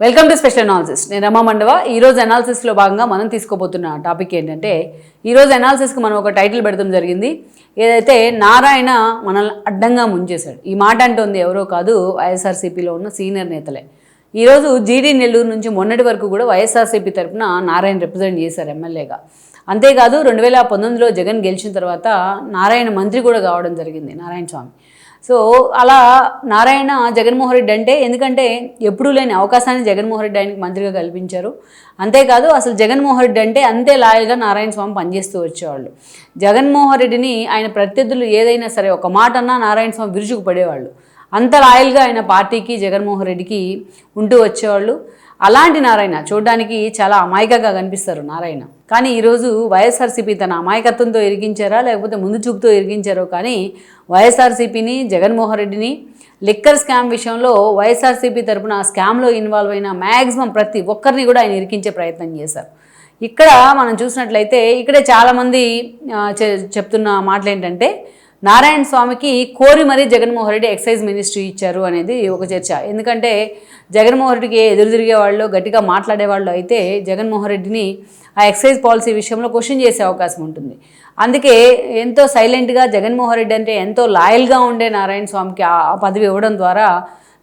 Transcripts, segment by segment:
Welcome to special analysis నేను రమా మండవ. ఈరోజు అనాలిసిస్లో భాగంగా మనం తీసుకోబోతున్న టాపిక్ ఏంటంటే ఈరోజు అనాలిసిస్కి మనం ఒక టైటిల్ పెడతాం జరిగింది. ఏదైతే నారాయణ మనల్ని అడ్డంగా ముంచేశాడు. ఈ మాట అంటుంది ఎవరో కాదు వైఎస్ఆర్సీపీలో ఉన్న సీనియర్ నేతలే. ఈరోజు జీడీ నెల్లూరు నుంచి మొన్నటి వరకు కూడా వైఎస్ఆర్సీపీ తరఫున నారాయణ రిప్రజెంట్ చేశారు ఎమ్మెల్యేగా. అంతేకాదు రెండు వేల పంతొమ్మిదిలో జగన్ గెలిచిన తర్వాత నారాయణ మంత్రి కూడా కావడం జరిగింది నారాయణ స్వామి. సో అలా నారాయణ జగన్మోహన్ రెడ్డి అంటే ఎందుకంటే ఎప్పుడూ లేని అవకాశాన్ని జగన్మోహన్ రెడ్డి ఆయనకి మంత్రిగా కల్పించారు. అంతేకాదు అసలు జగన్మోహన్ రెడ్డి అంటే అంతే లాయల్గా నారాయణ స్వామి పనిచేస్తూ వచ్చేవాళ్ళు. జగన్మోహన్ రెడ్డిని ఆయన ప్రత్యర్థులు ఏదైనా సరే ఒక మాట అన్నా నారాయణ స్వామి విరుచుకు పడేవాళ్ళు అంత లాయల్గా ఆయన పార్టీకి జగన్మోహన్ రెడ్డికి ఉంటూ వచ్చేవాళ్ళు. అలాంటి నారాయణ చూడడానికి చాలా అమాయకంగా కనిపిస్తారు నారాయణ. కానీ ఈరోజు వైఎస్ఆర్సీపీ తన అమాయకత్వంతో ఇరిగించారా లేకపోతే ముందు చూపుతో ఇరిగించారో కానీ వైఎస్ఆర్సీపీని జగన్మోహన్ రెడ్డిని లిక్కర్ స్కామ్ విషయంలో వైఎస్ఆర్సీపీ తరపున ఆ స్కామ్లో ఇన్వాల్వ్ అయిన మ్యాక్సిమం ప్రతి ఒక్కరిని కూడా ఆయన ఇరికించే ప్రయత్నం చేశారు. ఇక్కడ మనం చూసినట్లయితే ఇక్కడే చాలామంది చె- చెప్తున్న మాటలు ఏంటంటే నారాయణ స్వామికి కోరి మరీ జగన్మోహన్ రెడ్డి ఎక్సైజ్ మినిస్ట్రీ ఇచ్చారు అనేది ఒక చర్చ. ఎందుకంటే జగన్మోహన్ రెడ్డికి ఎదురు తిరిగే వాళ్ళు గట్టిగా మాట్లాడే వాళ్ళు అయితే జగన్మోహన్ రెడ్డిని ఆ ఎక్సైజ్ పాలసీ విషయంలో క్వశ్చన్ చేసే అవకాశం ఉంటుంది. అందుకే ఎంతో సైలెంట్గా జగన్మోహన్ రెడ్డి అంటే ఎంతో లాయల్గా ఉండే నారాయణ స్వామికి ఆ పదవి ఇవ్వడం ద్వారా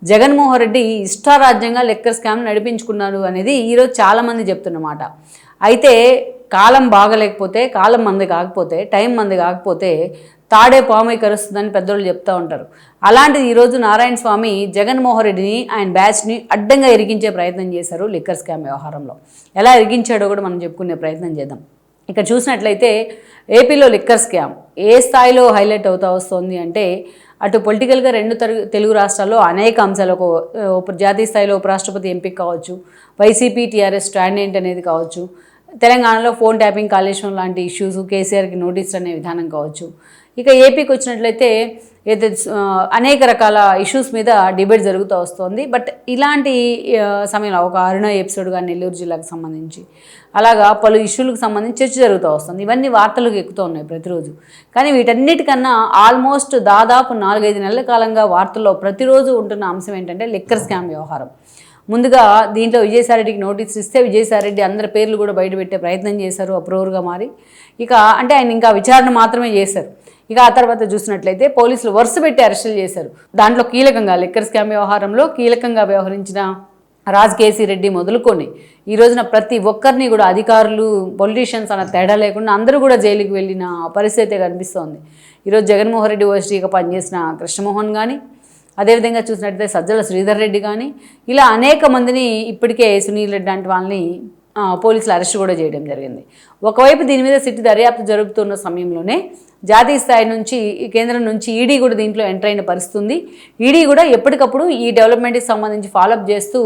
జగన్మోహన్ రెడ్డి ఇష్టారాజ్యంగా లెక్కర్ స్కామ్ నడిపించుకున్నాడు అనేది ఈరోజు చాలామంది చెప్తున్నమాట. అయితే కాలం బాగలేకపోతే కాలం మంది కాకపోతే టైం మంది కాకపోతే తాడే పామై కరుస్తుందని పెద్దోళ్ళు చెప్తూ ఉంటారు. అలాంటిది ఈరోజు నారాయణ స్వామి జగన్మోహన్ రెడ్డిని ఆయన బ్యాచ్ని అడ్డంగా ఇరిగించే ప్రయత్నం చేశారు లిక్కర్ స్కామ్ వ్యవహారంలో. ఎలా ఇరిగించాడో కూడా మనం చెప్పుకునే ప్రయత్నం చేద్దాం. ఇక్కడ చూసినట్లయితే ఏపీలో లిక్కర్ స్కామ్ ఏ స్థాయిలో హైలైట్ అవుతా వస్తుంది అంటే అటు పొలిటికల్గా రెండు తెలుగు రాష్ట్రాల్లో అనేక అంశాలు ఒక ఒక జాతీయ స్థాయిలో ఉపరాష్ట్రపతి ఎంపిక కావచ్చు వైసీపీ టీఆర్ఎస్ స్టాండ్ ఏంటి అనేది కావచ్చు తెలంగాణలో ఫోన్ ట్యాపింగ్ కాళేశ్వరం లాంటి ఇష్యూస్ కేసీఆర్కి నోటీసులు అనే విధానం కావచ్చు ఇక ఏపీకి వచ్చినట్లయితే అయితే అనేక రకాల ఇష్యూస్ మీద డిబేట్ జరుగుతూ వస్తుంది. బట్ ఇలాంటి సమయంలో ఒక అరుణ ఎపిసోడ్ కానీ నెల్లూరు జిల్లాకు సంబంధించి అలాగా పలు ఇష్యూలకు సంబంధించి చర్చ జరుగుతూ వస్తుంది. ఇవన్నీ వార్తలకు ఎక్కుతూ ఉన్నాయి ప్రతిరోజు. కానీ వీటన్నిటికన్నా ఆల్మోస్ట్ దాదాపు నాలుగైదు నెలల కాలంగా వార్తల్లో ప్రతిరోజు ఉంటున్న అంశం ఏంటంటే లిక్కర్ స్కామ్ వ్యవహారం. ముందుగా దీంట్లో విజయసాయిరెడ్డికి నోటీస్ ఇస్తే విజయసాయిరెడ్డి అందరి పేర్లు కూడా బయటపెట్టే ప్రయత్నం చేశారు అప్రూవర్గా మారి. ఇక అంటే ఆయన ఇంకా విచారణ మాత్రమే చేశారు. ఇక ఆ తర్వాత చూసినట్లయితే పోలీసులు వరుస పెట్టి అరెస్టులు చేశారు. దాంట్లో కీలకంగా లిక్కర్ స్కామ్ వ్యవహారంలో కీలకంగా వ్యవహరించిన రాజ్ కేసీ రెడ్డి మొదలుకొని ఈ రోజున ప్రతి ఒక్కరిని కూడా అధికారులు పొలిటీషియన్స్ అన్న తేడా లేకుండా అందరూ కూడా జైలుకి వెళ్ళిన పరిస్థితి కనిపిస్తోంది. ఈరోజు జగన్మోహన్ రెడ్డి ఓఎస్డీగా పనిచేసిన కృష్ణమోహన్ కానీ అదేవిధంగా చూసినట్లయితే సజ్జల శ్రీధర్ రెడ్డి కానీ ఇలా అనేక మందిని ఇప్పటికే సునీల్ రెడ్డి లాంటి వాళ్ళని పోలీసులు అరెస్ట్ కూడా చేయడం జరిగింది. ఒకవైపు దీని మీద సిట్ దర్యాప్తు జరుగుతున్న సమయంలోనే జాతీయ స్థాయి నుంచి ఈ కేంద్రం నుంచి ఈడీ కూడా దీంట్లో ఎంటర్ అయిన పరిస్థితుంది. ఈడీ కూడా ఎప్పటికప్పుడు ఈ డెవలప్మెంట్కి సంబంధించి ఫాలోఅప్ చేస్తూ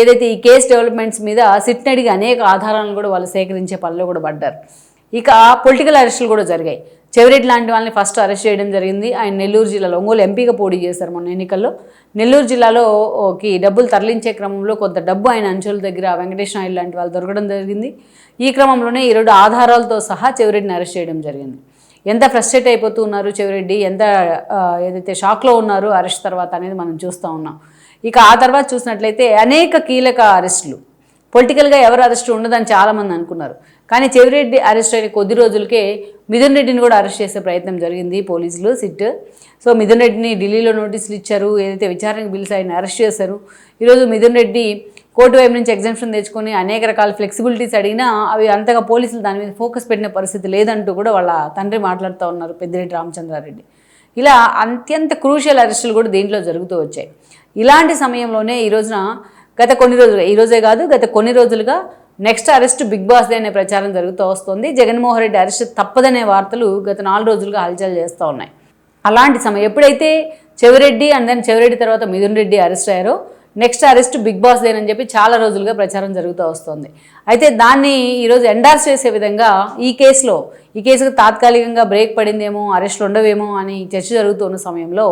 ఏదైతే ఈ కేసు డెవలప్మెంట్స్ మీద సిట్ని అడిగి అనేక ఆధారాలను కూడా వాళ్ళు సేకరించే పనిలో కూడా పడ్డారు. ఇక పొలిటికల్ అరెస్టులు కూడా జరిగాయి. చెవిరెడ్డి లాంటి వాళ్ళని ఫస్ట్ అరెస్ట్ చేయడం జరిగింది. ఆయన నెల్లూరు జిల్లాలో ఒంగోలు ఎంపీగా పోటీ చేశారు మొన్న ఎన్నికల్లో. నెల్లూరు జిల్లాలోకి డబ్బులు తరలించే క్రమంలో కొంత డబ్బు ఆయన అంచుల దగ్గర వెంకటేష్ నాయుడు లాంటి వాళ్ళు దొరకడం జరిగింది. ఈ క్రమంలోనే ఈరోజు ఆధారాలతో సహా చెవిరెడ్డిని అరెస్ట్ చేయడం జరిగింది. ఎంత ఫ్రస్ట్రేట్ అయిపోతూ ఉన్నారు చెవిరెడ్డి? ఎంత ఏదైతే షాక్లో ఉన్నారో అరెస్ట్ తర్వాత అనేది మనం చూస్తూ ఉన్నాం. ఇక ఆ తర్వాత చూసినట్లయితే అనేక కీలక అరెస్టులు పొలిటికల్గా ఎవరు అరెస్ట్ ఉండదని చాలామంది అనుకున్నారు. కానీ చెవిరెడ్డి అరెస్ట్ అయిన కొద్ది రోజులకే మిథున్ రెడ్డిని కూడా అరెస్ట్ చేసే ప్రయత్నం జరిగింది పోలీసులు సిట్. సో మిథున్ రెడ్డిని ఢిల్లీలో నోటీసులు ఇచ్చారు ఏదైతే విచారణకు పిలిచి ఆయన అరెస్ట్ చేశారు ఈరోజు మిథున్ రెడ్డి కోర్టు వైపు నుంచి ఎగ్జామ్షన్ తెచ్చుకొని అనేక రకాల ఫ్లెక్సిబిలిటీస్ అడిగినా అవి అంతగా పోలీసులు దాని మీద ఫోకస్ పెట్టిన పరిస్థితి లేదంటూ కూడా వాళ్ళ తండ్రి మాట్లాడుతూ ఉన్నారు పెద్దిరెడ్డి రామచంద్రారెడ్డి. ఇలా అత్యంత క్రూషియల్ అరెస్టులు కూడా దీంట్లో జరుగుతూ వచ్చాయి. ఇలాంటి సమయంలోనే ఈ రోజున గత కొన్ని రోజులుగా ఈ రోజే కాదు గత కొన్ని రోజులుగా నెక్స్ట్ అరెస్ట్ బిగ్ బాస్దే అనే ప్రచారం జరుగుతూ వస్తుంది. జగన్మోహన్ రెడ్డి అరెస్ట్ తప్పదనే వార్తలు గత నాలుగు రోజులుగా హల్చల్ చేస్తూ ఉన్నాయి. అలాంటి సమయం ఎప్పుడైతే చెవిరెడ్డి అండ్ దెన్ చెవిరెడ్డి తర్వాత మిథున్ రెడ్డి అరెస్ట్ అయ్యారో నెక్స్ట్ అరెస్ట్ బిగ్ బాస్ దేనని చెప్పి చాలా రోజులుగా ప్రచారం జరుగుతూ వస్తుంది. అయితే దాన్ని ఈరోజు ఎండార్స్ చేసే విధంగా ఈ కేసులో ఈ కేసుకు తాత్కాలికంగా బ్రేక్ పడిందేమో అరెస్టులు ఉండవేమో అని చర్చ జరుగుతున్న సమయంలో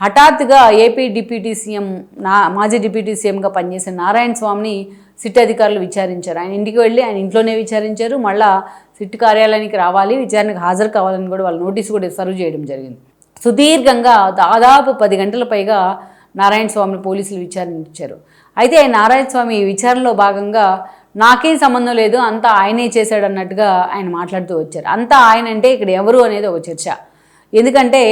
హఠాత్తుగా ఏపీ డిప్యూటీ సీఎం నా మాజీ డిప్యూటీ సీఎంగా పనిచేసిన నారాయణ స్వామిని సిట్ అధికారులు విచారించారు. ఆయన ఇంటికి వెళ్ళి ఆయన ఇంట్లోనే విచారించారు. మళ్ళా సిట్ కార్యాలయానికి రావాలి విచారణకు హాజరు కావాలని కూడా వాళ్ళు నోటీసు కూడా సర్వ్ చేయడం జరిగింది. సుదీర్ఘంగా దాదాపు పది గంటల పైగా నారాయణ స్వామిని పోలీసులు విచారించారు. అయితే నారాయణ స్వామి విచారణలో భాగంగా నాకేం సంబంధం లేదు అంతా ఆయనే చేశాడు అన్నట్టుగా ఆయన మాట్లాడుతూ వచ్చారు. అంతా ఆయన అంటే ఇక్కడ ఎవరు అనేది ఒక చర్చ. ఎందుకంటే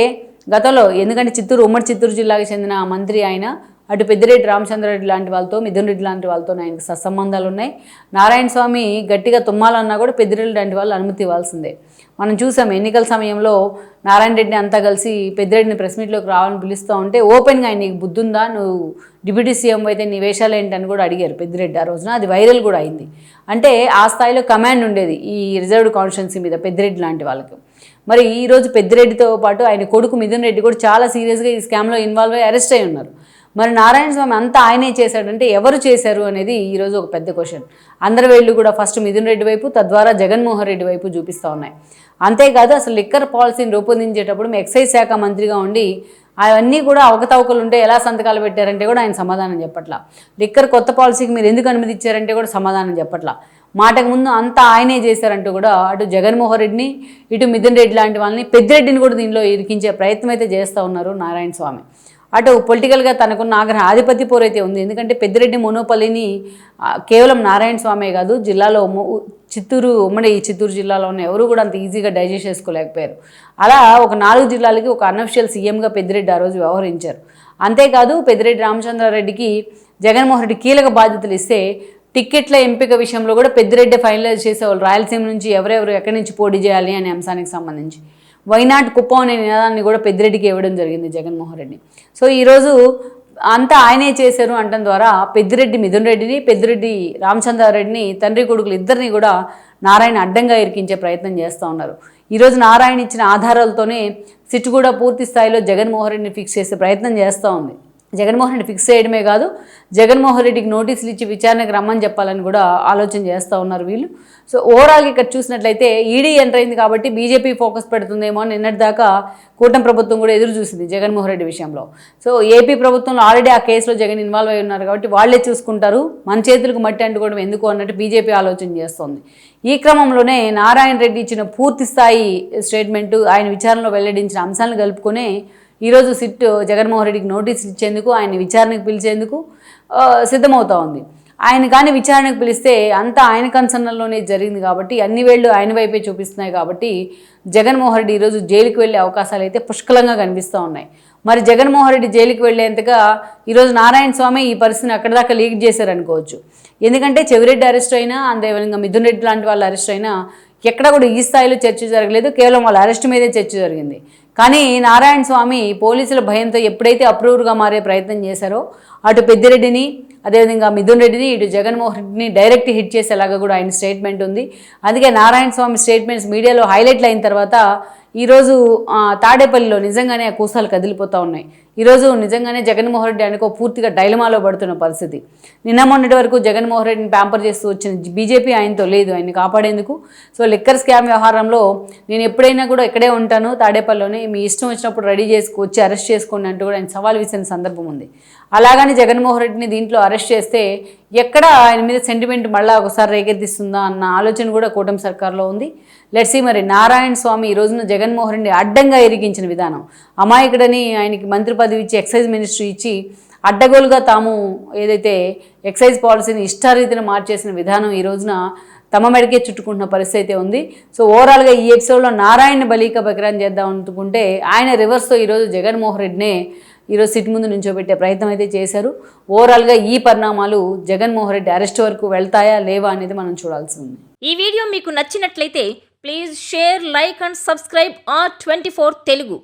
గతంలో ఎందుకంటే చిత్తూరు ఉమ్మడి చిత్తూరు జిల్లాకు చెందిన మంత్రి ఆయన అటు పెద్దిరెడ్డి రామచంద్రరెడ్డి లాంటి వాళ్ళతో మిథున్ రెడ్డి లాంటి వాళ్ళతో ఆయనకు సత్సంబంధాలు ఉన్నాయి నారాయణ స్వామి గట్టిగా తుమ్మాలన్నా కూడా పెద్దిరెడ్డి లాంటి వాళ్ళు అనుమతి ఇవ్వాల్సిందే. మనం చూసాం ఎన్నికల సమయంలో నారాయణ రెడ్డిని అంతా కలిసి పెద్దిరెడ్డిని ప్రెస్ మీట్లోకి రావాలని పిలుస్తూ ఉంటే ఓపెన్గా ఆయన నీకు బుద్ధుందా? నువ్వు డిప్యూటీ సీఎం అయితే నీ వేషాలు ఏంటని కూడా అడిగారు పెద్దిరెడ్డి ఆ రోజున. అది వైరల్ కూడా అయింది. అంటే ఆ స్థాయిలో కమాండ్ ఉండేది ఈ రిజర్వ్డ్ కాన్స్టిట్యున్సీ మీద పెద్దిరెడ్డి లాంటి వాళ్ళకి. మరి ఈరోజు పెద్దిరెడ్డితో పాటు ఆయన కొడుకు మిథున్ రెడ్డి కూడా చాలా సీరియస్గా ఈ స్కామ్లో ఇన్వాల్వ్ అయ్యి అరెస్ట్ అయి ఉన్నారు. మరి నారాయణ స్వామి అంతా ఆయనే చేశాడంటే ఎవరు చేశారు అనేది ఈరోజు ఒక పెద్ద క్వశ్చన్. అందరి వేళ్ళు కూడా ఫస్ట్ మిథున్ రెడ్డి వైపు తద్వారా జగన్మోహన్ రెడ్డి వైపు చూపిస్తూ ఉన్నాయి. అంతేకాదు అసలు లిక్కర్ పాలసీని రూపొందించేటప్పుడు మీ ఎక్సైజ్ శాఖ మంత్రిగా ఉండి అవన్నీ కూడా అవకతవకలు ఉంటే ఎలా సంతకాలు పెట్టారంటే కూడా ఆయన సమాధానం చెప్పట్లా. లిక్కర్ కొత్త పాలసీకి మీరు ఎందుకు అనుమతి ఇచ్చారంటే కూడా సమాధానం చెప్పట్లా. మాటకు ముందు అంతా ఆయనే చేశారంటూ కూడా అటు జగన్మోహన్ రెడ్డిని ఇటు మిథున్ రెడ్డి లాంటి వాళ్ళని పెద్దిరెడ్డిని కూడా దీనిలో ఇరికించే ప్రయత్నం అయితే చేస్తూ ఉన్నారు నారాయణ స్వామి. అటు పొలిటికల్గా తనకున్న ఆగ్రహ ఆధిపత్య పోరైతే ఉంది. ఎందుకంటే పెద్దిరెడ్డి మోనోపల్లిని కేవలం నారాయణ స్వామే కాదు జిల్లాలో చిత్తూరు ఉమ్మడి ఈ చిత్తూరు జిల్లాలో ఉన్న ఎవరు కూడా అంత ఈజీగా డైజెస్ట్ చేసుకోలేకపోయారు. అలా ఒక నాలుగు జిల్లాలకి ఒక అనఫిషియల్ సీఎంగా పెద్దిరెడ్డి ఆ రోజు వ్యవహరించారు. అంతేకాదు పెద్దిరెడ్డి రామచంద్రారెడ్డికి జగన్మోహన్ రెడ్డి కీలక బాధ్యతలు ఇస్తే టిక్కెట్ల ఎంపిక విషయంలో కూడా పెద్దిరెడ్డి ఫైనలైజ్ చేసేవాళ్ళు. రాయలసీమ నుంచి ఎవరెవరు ఎక్కడి నుంచి పోటీ చేయాలి అనే అంశానికి సంబంధించి. వైనాట్ కుప్పం అనే నినాదాన్ని కూడా పెద్దిరెడ్డికి ఇవ్వడం జరిగింది జగన్మోహన్ రెడ్డి. సో ఈరోజు అంతా ఆయనే చేశారు అంటం ద్వారా పెద్దిరెడ్డి మిథున్ రెడ్డిని పెద్దిరెడ్డి రామచంద్రారెడ్డిని తండ్రి కొడుకులు ఇద్దరిని కూడా నారాయణ అడ్డంగా ఇరికించే ప్రయత్నం చేస్తూ ఉన్నారు. ఈరోజు నారాయణ ఇచ్చిన ఆధారాలతోనే సిట్ కూడా పూర్తి స్థాయిలో జగన్మోహన్ రెడ్డిని ఫిక్స్ చేసే ప్రయత్నం చేస్తూ ఉంది. జగన్మోహన్ రెడ్డి ఫిక్స్ చేయడమే కాదు జగన్మోహన్ రెడ్డికి నోటీసులు ఇచ్చి విచారణకు రమ్మని చెప్పాలని కూడా ఆలోచన చేస్తూ ఉన్నారు వీళ్ళు. సో ఓవరాల్గా ఇక్కడ చూసినట్లయితే ఈడీ ఎంటర్ అయింది కాబట్టి బీజేపీ ఫోకస్ పెడుతుందేమో అని నిన్నటిదాకా కూటమి ప్రభుత్వం కూడా ఎదురు చూసింది జగన్మోహన్ రెడ్డి విషయంలో. సో ఏపీ ప్రభుత్వంలో ఆల్రెడీ ఆ కేసులో జగన్ ఇన్వాల్వ్ అయి ఉన్నారు కాబట్టి వాళ్ళే చూసుకుంటారు మన చేతులకు మట్టి అంటుకోవడం ఎందుకు అన్నట్టు బీజేపీ ఆలోచన చేస్తోంది. ఈ క్రమంలోనే నారాయణ రెడ్డి ఇచ్చిన పూర్తి స్థాయి స్టేట్మెంటు ఆయన విచారణలో వెల్లడించిన అంశాలను కలుపుకొనే ఈరోజు సిట్ జగన్మోహన్ రెడ్డికి నోటీస్ ఇచ్చేందుకు ఆయన విచారణకు పిలిచేందుకు సిద్ధమవుతా ఉంది. ఆయన కానీ విచారణకు పిలిస్తే అంతా ఆయన కన్సర్నల్లోనే జరిగింది కాబట్టి అన్ని వేళ్ళు ఆయన వైపే చూపిస్తున్నాయి కాబట్టి జగన్మోహన్ రెడ్డి ఈరోజు జైలుకి వెళ్ళే అవకాశాలు అయితే పుష్కలంగా కనిపిస్తూ ఉన్నాయి. మరి జగన్మోహన్ రెడ్డి జైలుకి వెళ్ళేంతగా ఈరోజు నారాయణ స్వామి ఈ పరిస్థితిని అక్కడి దాకా లీక్ చేశారనుకోవచ్చు. ఎందుకంటే చెవిరెడ్డి అరెస్ట్ అయినా అంతేవిధంగా మిథున్ రెడ్డి లాంటి వాళ్ళు అరెస్ట్ అయినా ఎక్కడ కూడా ఈ స్థాయిలో చర్చ జరగలేదు. కేవలం వాళ్ళ అరెస్ట్ మీదే చర్చ జరిగింది. కానీ నారాయణ స్వామి పోలీసుల భయంతో ఎప్పుడైతే అప్రూవర్గా మారే ప్రయత్నం చేశారో అటు పెద్దిరెడ్డిని అదేవిధంగా మిథున్ రెడ్డిని ఇటు జగన్మోహన్ రెడ్డిని డైరెక్ట్ హిట్ చేసేలాగా కూడా ఆయన స్టేట్మెంట్ ఉంది. అందుకే నారాయణ స్వామి స్టేట్మెంట్స్ మీడియాలో హైలైట్లు అయిన తర్వాత ఈరోజు తాడేపల్లిలో నిజంగానే ఆ కూసాలు కదిలిపోతూ ఉన్నాయి. ఈరోజు నిజంగానే జగన్మోహన్ రెడ్డి అనుకో పూర్తిగా డైలమాలో పడుతున్న పరిస్థితి. నిన్న మొన్నటి వరకు జగన్మోహన్ రెడ్డిని ప్యాంపర్ చేస్తూ వచ్చిన బీజేపీ ఆయనతో లేదు ఆయన్ని కాపాడేందుకు. సో లిక్కర్ స్కామ్ వ్యవహారంలో నేను ఎప్పుడైనా కూడా ఇక్కడే ఉంటాను తాడేపల్లిలోనే. మీ ఇష్టం వచ్చినప్పుడు రెడీ చేసుకు వచ్చి అరెస్ట్ చేసుకోండి అంటూ కూడా ఆయన సవాల్ విసిన సందర్భం ఉంది. అలాగని జగన్మోహన్ రెడ్డిని దీంట్లో అరెస్ట్ చేస్తే ఎక్కడ ఆయన మీద సెంటిమెంట్ మళ్ళీ ఒకసారి రేకెత్తిస్తుందా అన్న ఆలోచన కూడా కూటమి సర్కార్లో ఉంది. లెట్సీ మరి నారాయణ స్వామి ఈ రోజున జగన్మోహన్ రెడ్డి అడ్డంగా ఇరిగించిన విధానం. అమాయకుడని ఆయనకి మంత్రి పదవి ఇచ్చి ఎక్సైజ్ మినిస్ట్రీ ఇచ్చి అడ్డగోలుగా తాము ఏదైతే ఎక్సైజ్ పాలసీని ఇష్టారీతిని మార్చేసిన విధానం ఈ రోజున తమ మెడకే చుట్టుకుంటున్న పరిస్థితి అయితే ఉంది. సో ఓవరాల్గా ఈ ఎపిసోడ్లో నారాయణ బలీక బకరాన్ చేద్దాం అనుకుంటే ఆయన రివర్స్తో ఈరోజు జగన్మోహన్ రెడ్డినే ఈరోజు సిట్ ముందు నుంచోబెట్టే ప్రయత్నం అయితే చేశారు. ఓవరాల్గా ఈ పరిణామాలు జగన్మోహన్ రెడ్డి అరెస్ట్ వరకు వెళ్తాయా లేవా అనేది మనం చూడాల్సి ఉంది. ఈ వీడియో మీకు నచ్చినట్లయితే please share like and subscribe R twenty Telugu